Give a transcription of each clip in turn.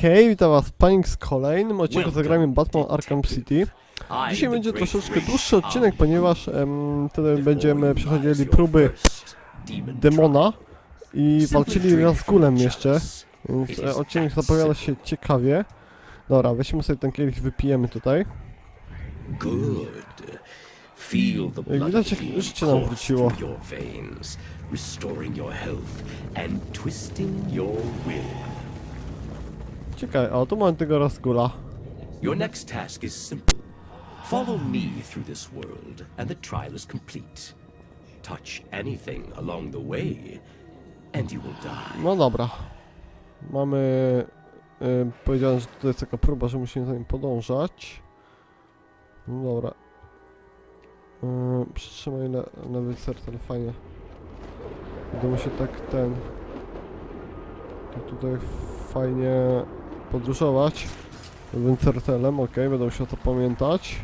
Hej, witam was Panik z kolejnym odcinku zagramy Batman Arkham City. Dzisiaj będzie troszeczkę dłuższy odcinek, ponieważ em, wtedy będziemy przechodzili próby demona i walczyli raz z Gulem jeszcze, więc e, odcinek zapowiada się ciekawie. Dobra, weźmy sobie ten kielich, wypijemy tutaj. Jak widać, jak życie nam wróciło. restoring your health and twisting your will. Ciekawe, o tu mamy tego Razgula. Your next task is simple. Follow me through this world, and the trial is complete. Touch anything along the way, and you will die. No dobra. Mamy... Y, powiedziałem, że to jest taka próba, że musimy za nim podążać. No dobra. Y, przytrzymaj le lewy serce, fajnie. Mu się tak ten... To tutaj fajnie podróżować. Lewym certelem, ok, będę musiał to pamiętać.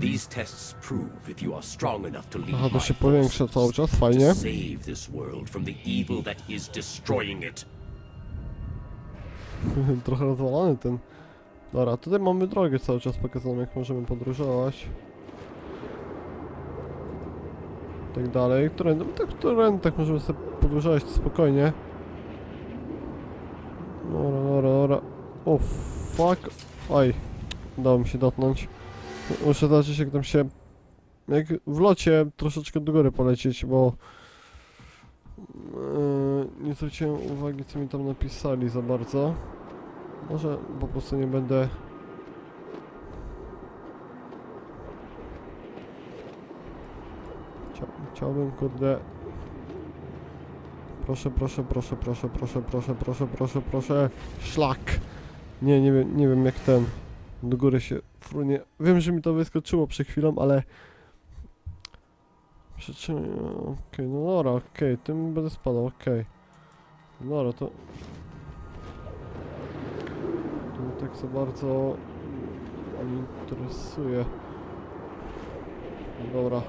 These tests prove if you are strong enough to lead Aha, to się powiększa cały czas, fajnie. save this world from the evil that is destroying it. Trochę rozwalony ten. Dobra, tutaj mamy drogę cały czas pokazaną, jak możemy podróżować. Tak dalej. Którędy, tak, którędy tak możemy sobie podróżować spokojnie. Dobra, dobra, dobra. O, fuck. Oj, udało mi się dotknąć. Muszę zobaczyć, jak tam się... Jak w locie troszeczkę do góry polecieć, bo... Yy, nie zwróciłem uwagi, co mi tam napisali za bardzo. Może po prostu nie będę... Chcia chciałbym, kurde... Proszę, proszę, proszę, proszę, proszę, proszę, proszę, proszę, proszę. Szlak! Nie, nie wiem, nie wiem jak ten... Do góry się frunie. Wiem, że mi to wyskoczyło przed chwilą, ale... Przyczyny... Okej, no dobra, okej, tym będę spadał, okej. Dobra, to... To tak za bardzo nie interesuje. Dobra.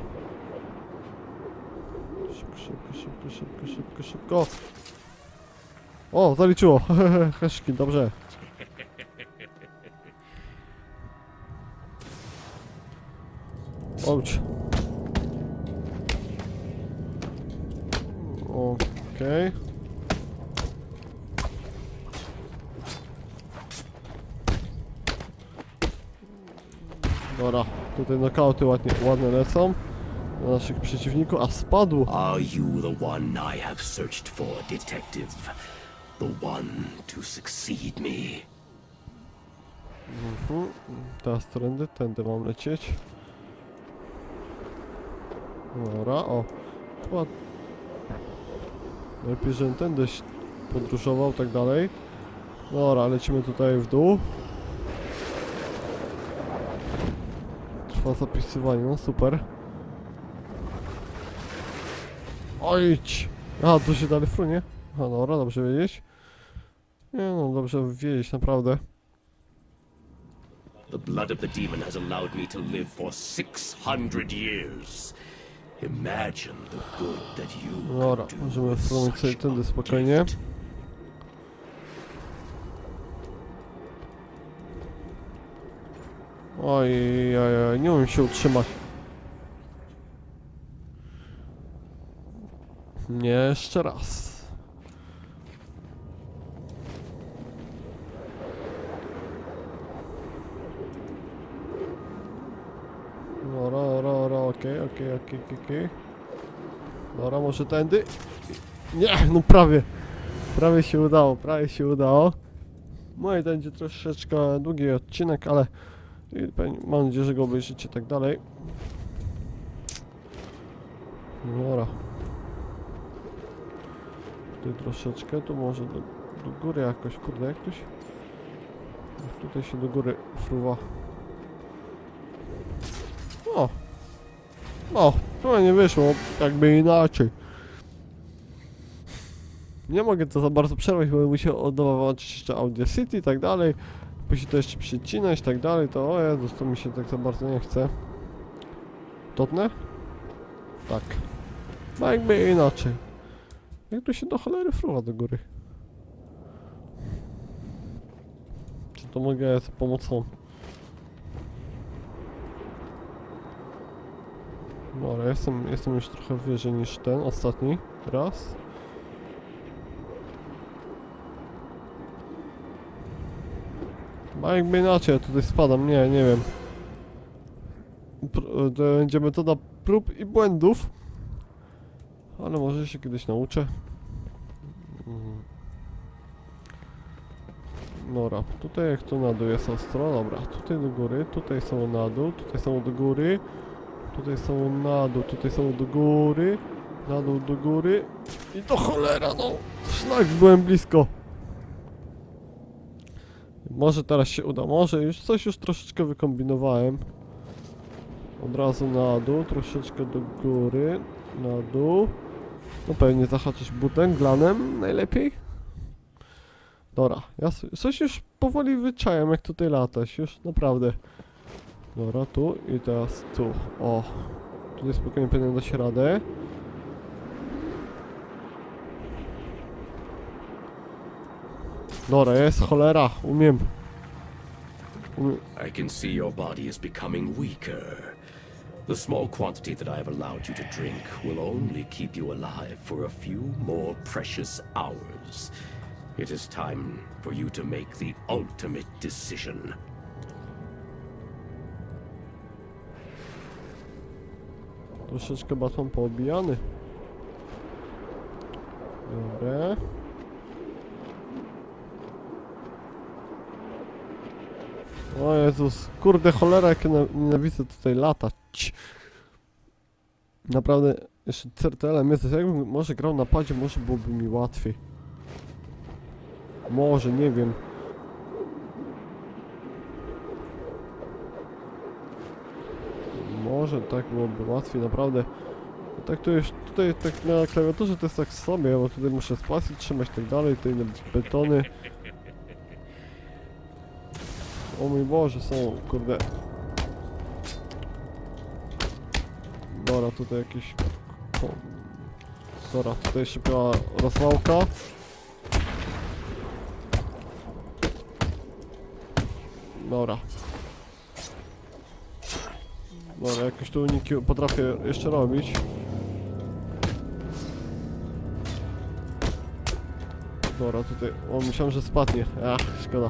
Szybko, szybko, szybko, szybko, szybko, szybko. O, zaliczyło. Heszki, dobrze. Ouch. Okej. Dobra, tutaj nokauty ładnie, ładne lecą na naszych przeciwników, a spadł! Are you the one I have searched for, detective? The one to succeed me? Mhm. Teraz trendy, tędy mam lecieć. Dobra, o. Chyba... Lepiej, żebym tędy podróżował, tak dalej. Dobra, lecimy tutaj w dół. Trwa zapisywanie, no super. Ojdź! A, tu się dalej frunie. A, dobra, dobrze wiedzieć. Nie no, dobrze wiedzieć, naprawdę. The blood of the demon has allowed me to live for 600 years. Imagine the good that you Dobra, could do możemy with sobie tędy a spokojnie. gift. Oj, oj, oj, nie umiem się utrzymać. Nie, jeszcze raz. Dobra, dobra, dobra, okej, okej, okej. Dobra, może tędy? Nie, no prawie. Prawie się udało, prawie się udało. Moje będzie troszeczkę długi odcinek, ale mam nadzieję, że go obejrzycie tak dalej. Dobra. Tutaj troszeczkę, tu może do, do góry jakoś, kurde, jak. Tutaj się do góry fruwa. No, to nie wyszło jakby inaczej. Nie mogę to za bardzo przerwać, bo muszę oddawać jeszcze Audio City i tak dalej. Musi to jeszcze przycinać i tak dalej, to o Jezus, to mi się tak za bardzo nie chce. Totne? Tak. No jakby inaczej. Jak tu się do cholery fruwa do góry? Czy to mogę z pomocą Dobra, jestem, jestem już trochę wyżej niż ten ostatni raz. A jakby inaczej, tutaj spadam, nie, nie wiem. Pr- to będzie metoda prób i błędów. Ale może się kiedyś nauczę. Dobra, tutaj jak to na dół jest ostro, dobra, tutaj do góry, tutaj są na dół, tutaj są do góry, tutaj są na dół, tutaj są do góry, na dół do góry i to cholera, no, szlak, byłem blisko. Może teraz się uda, może już coś już troszeczkę wykombinowałem. Od razu na dół, troszeczkę do góry, na dół. No pewnie zahaczyć butem, glanem najlepiej. Dobra, ja coś już powoli wyczajem jak tutaj latać, już naprawdę. Dobra, tu i teraz tu. O, tutaj spokojnie dać radę. Dobra, jest cholera, umiem. umiem. I can see your body is becoming weaker. The small quantity that I have allowed you to drink will only keep you alive for a few more precious hours. It is time for you to make the ultimate decision. Troszeczkę Batman poobijany. Dobra. O Jezus, kurde cholera jak ja na- nienawidzę tutaj latać. Naprawdę, jeszcze CRTL-em jest, jakbym może grał na padzie, może byłoby mi łatwiej. Może, nie wiem. Może tak byłoby łatwiej, naprawdę. Tak to już, tutaj tak na klawiaturze to jest tak sobie, bo tutaj muszę spację trzymać tak dalej, tutaj na betony. O mój Boże, są, kurde. Dobra, tutaj jakiś... o, Dobra, tutaj szybka rozwałka. Dobra. Dobra, jakieś tu uniki potrafię jeszcze robić. Dobra, tutaj... O, myślałem, że spadnie. Ach, szkoda.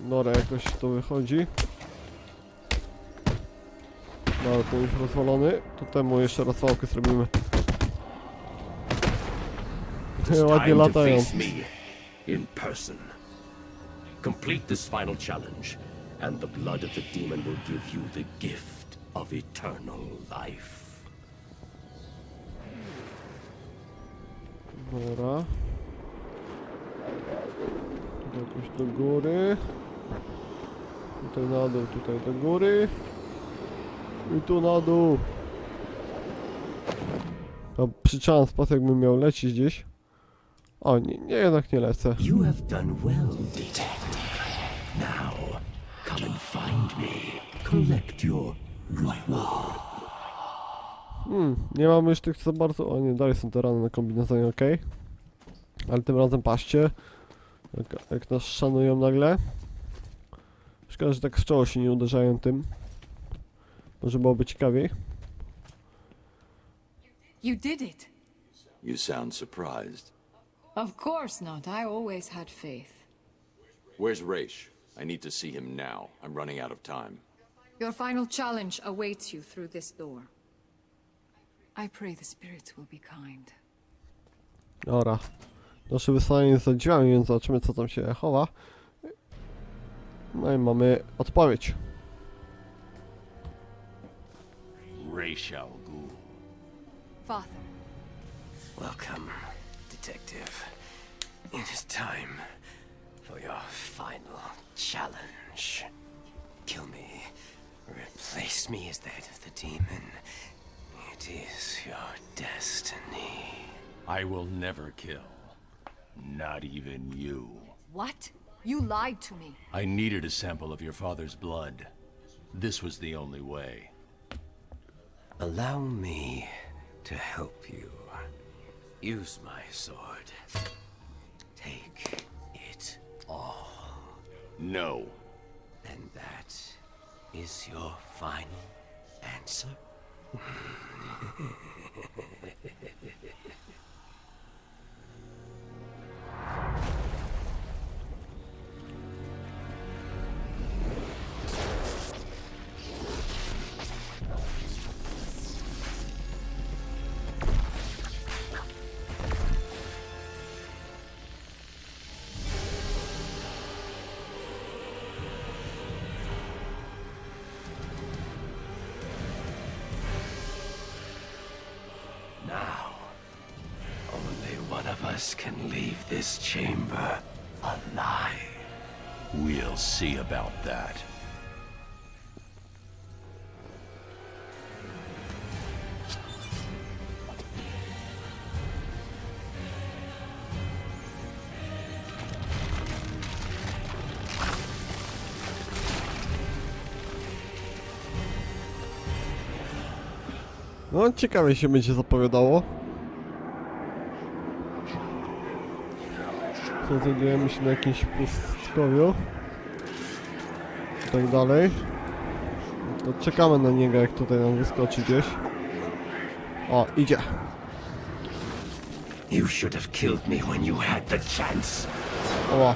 Dobra, jakoś to wychodzi. Dobra, to już rozwalony. To temu jeszcze rozwałkę zrobimy. Ładnie latają. in person. Complete this final challenge, and the blood of the demon will give you the gift of eternal life. Dobra. Jakoś do góry. Tutaj na dół, tutaj do góry. I tu na dół. To przyczałem spadł jakbym miał lecieć gdzieś. O, nie, nie, jednak nie lecę. You have done well, detective. Me. Collect your reward. Hmm, nie mamy już tych za bardzo... O nie, dalej są te rany na kombinezonie, ok. Ale tym razem patrzcie. Jak, jak nas szanują nagle. Szkoda, że tak w czoło się nie uderzają tym. Może byłoby ciekawiej. You did it. You sound surprised. Of course not. I always had faith. Where's Raish? I need to see him now. I'm running out of time. Your final challenge awaits you through this door. I pray the spirits will be kind. Dobra. Nasze wysłanie jest za drzwiami, więc zobaczymy co tam się chowa. No i mamy odpowiedź. Raish Al Ghul. Father, Welcome, Detective. It is time for your final challenge. Kill me. Replace me as the head of the demon. It is your destiny. I will never kill. Not even you. what? You lied to me. I needed a sample of your father's blood. This was the only way. Allow me to help you. Use my sword. No. And that is your final answer? us can leave this chamber alive. We'll see about that. No, ciekawie się będzie zapowiadało. Co znajdujemy się na jakimś pustkowiu. I tak dalej. To czekamy na niego, jak tutaj nam wyskoczy gdzieś. O, idzie. You should have killed me when you had the chance. Oła.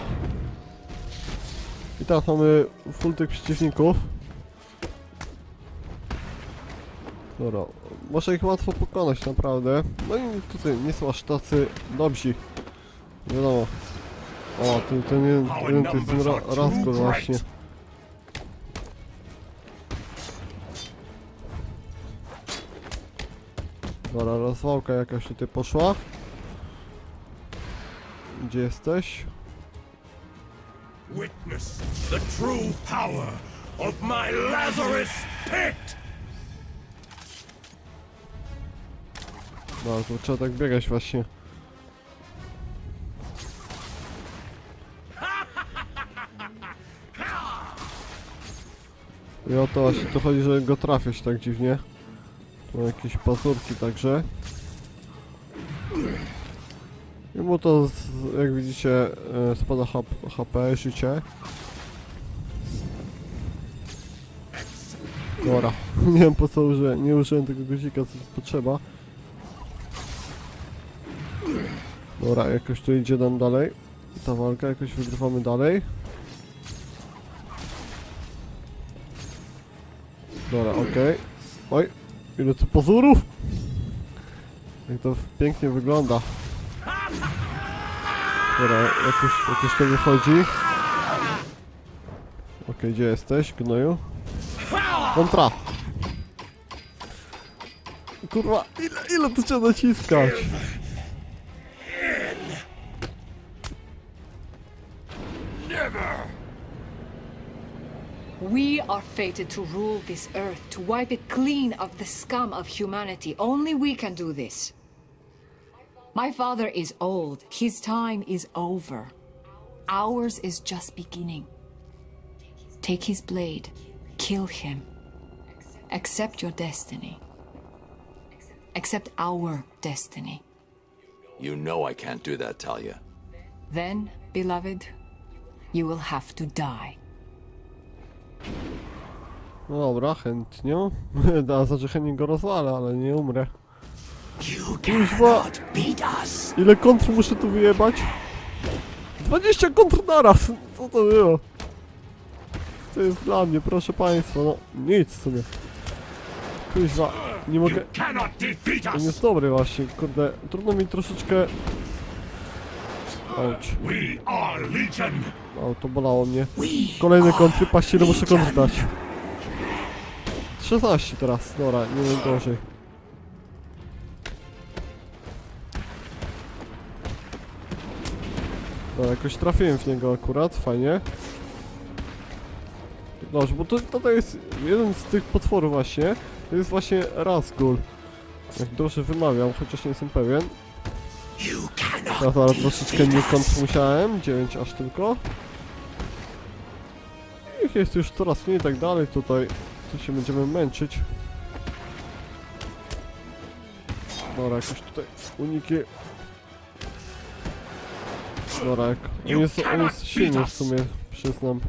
I teraz mamy full tych przeciwników. Dobra, można ich łatwo pokonać naprawdę. No i tutaj nie są aż tacy dobrzy. Wiadomo. O, ten, ten, jeden- jeden to jest ten ra, Razgul właśnie. Dobra, rozwałka jakaś tutaj poszła. Gdzie jesteś? Witness the true power of my Lazarus pit! No, to trzeba tak biegać właśnie. I o to właśnie to chodzi, że go trafiać tak dziwnie. Tu jakieś pazurki także. I mu to, z, jak widzicie, e, spada HP, HP, życie. Dobra, nie wiem po co użyłem, nie użyłem tego guzika, co potrzeba. Dobra, jakoś tu idzie nam dalej. Ta walka, jakoś wygrywamy dalej. Dobra, okej. Oj, ile tu pozorów! Jak to pięknie wygląda. Dobra, jakoś, jakoś to wychodzi. Okej, gdzie jesteś, gnoju? Kontra! Kurwa, ile, ile tu trzeba naciskać? We are fated to rule this earth, to wipe it clean of the scum of humanity. Only we can do this. My father is old. His time is over. Ours is just beginning. Take his blade. Kill him. Accept your destiny. Accept our destiny. You know I can't do that, Talia. Then, beloved, you will have to die. No dobra, chętnie. Da, znaczy chętnie go rozwalę, ale nie umrę. Kurwa, ile kontr muszę tu wyjebać? 20 kontr naraz! Co to było? To jest dla mnie, proszę państwa, no nic w sumie. Kuźwa, nie mogę... Defeat On jest dobry właśnie, kurde, trudno mi troszeczkę... O, to bolało mnie. Kolejne kontry, patrzcie, ile muszę kontr dać. 16 teraz, dobra, nie wiem gorzej. No, jakoś trafiłem w niego akurat, fajnie. Dobrze, bo to, to jest jeden z tych potworów właśnie. To jest właśnie Razgul. Jak dobrze wymawiam, chociaż nie jestem pewien. Teraz ale troszeczkę nie kontr musiałem, 9 aż tylko. Ich jest już coraz mniej i tak dalej, tutaj tu się będziemy męczyć. Dobra, jakoś tutaj uniki. Dobra, jak... on jest, on jest silny w sumie przyznam.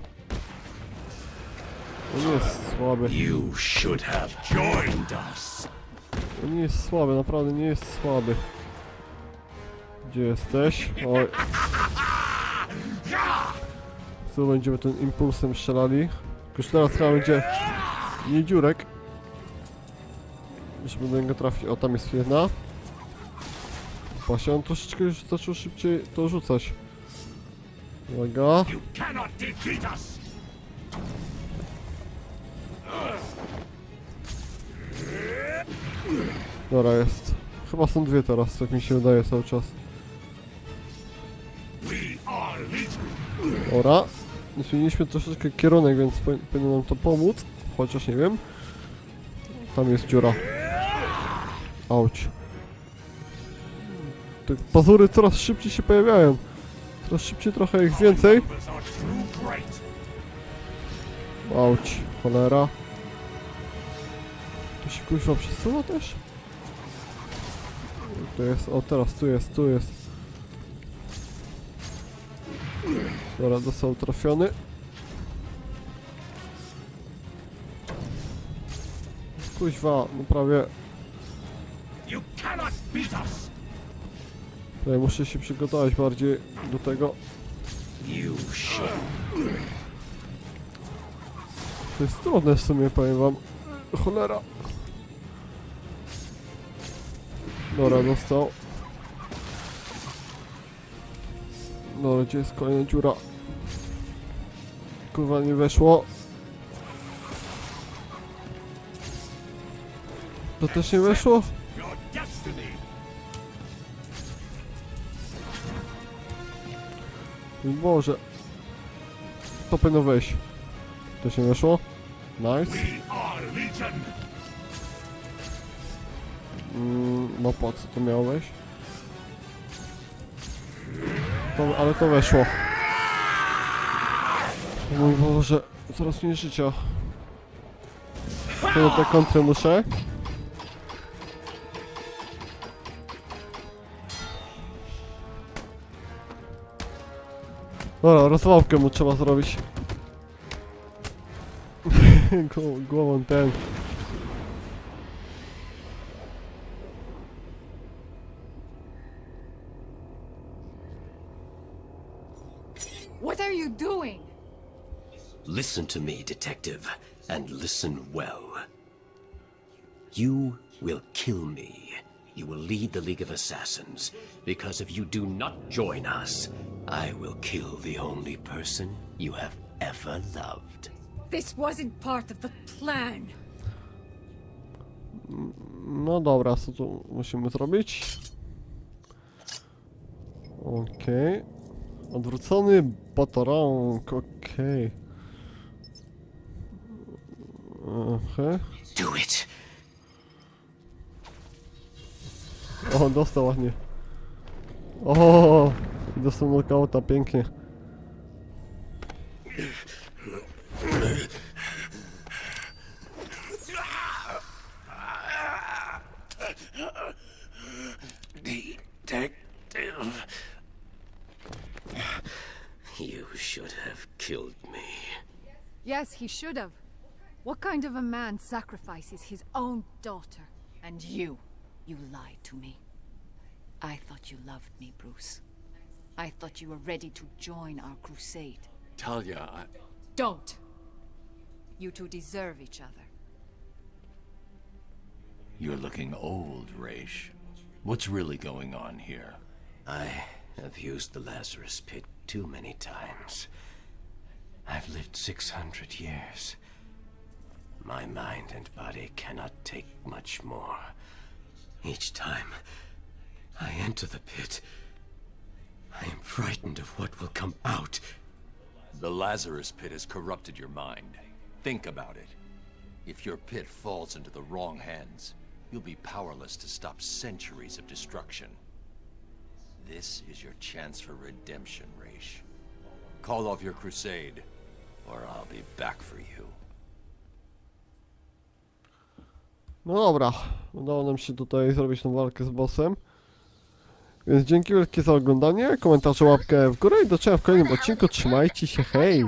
On nie jest słaby. You should have joined us. On nie jest słaby, naprawdę nie jest słaby. Gdzie jesteś? Oj. Tu będziemy tym impulsem strzelali. Już teraz chyba będzie nie dziurek. Żeby do niego trafić. O, tam jest jedna. Właśnie on troszeczkę już zaczął szybciej to rzucać. Uwaga. Dobra, jest. Chyba są dwie teraz, tak mi się wydaje cały czas. Ora. Zmieniliśmy troszeczkę kierunek, więc powi- powinno nam to pomóc. Chociaż nie wiem. Tam jest dziura. Auć. Te pazury coraz szybciej się pojawiają. Coraz szybciej, trochę ich więcej. Auć. Cholera. Tu się kuźwa przesuwa też? Tu jest, o teraz tu jest, tu jest. Dobra, dostał trafiony. Kuźwa, no prawie, prawie muszę się przygotować bardziej do tego. To jest trudne w sumie, powiem wam. Cholera. Dobra, dostał. Dobra, gdzie jest kolejna dziura? Kurwa, nie weszło. To też nie weszło? Boże. To powinno wejść. To się weszło? Nice. Mm, no po co to miało wejść? To, ale to weszło. Mój Boże, coraz mniej życia. To do te kontry muszę. Dobra, rozwałkę mu trzeba zrobić. Głową- Głową ten. What are you doing? Listen to me, detective, and listen well. You will kill me. You will lead the League of Assassins, because if you do not join us, I will kill the only person you have ever loved. This wasn't part of the plan. No dobra, co tu musimy zrobić? Okej. Odwrócony batarang, okej. Aha. Do it! O, dostał ładnie. O, dostał knockouta, pięknie. Detective. You should have killed me. Yes, he should have. What kind of a man sacrifices his own daughter? And you, you lied to me. I thought you loved me, Bruce. I thought you were ready to join our crusade. Talia, I... Don't! You two deserve each other. You're looking old, Raish. What's really going on here? I have used the Lazarus Pit too many times. I've lived 600 years. My mind and body cannot take much more. Each time I enter the pit, I am frightened of what will come out. The Lazarus Pit has corrupted your mind. Think about it. If your pit falls into the wrong hands, you'll be powerless to stop centuries of destruction. This is your chance for redemption, Raish. Call off your crusade, or I'll be back for you. No dobra, udało nam się tutaj zrobić tą walkę z bossem. Więc dzięki wielkie za oglądanie, komentarze, łapkę w górę i do zobaczenia w kolejnym odcinku. Trzymajcie się, hej!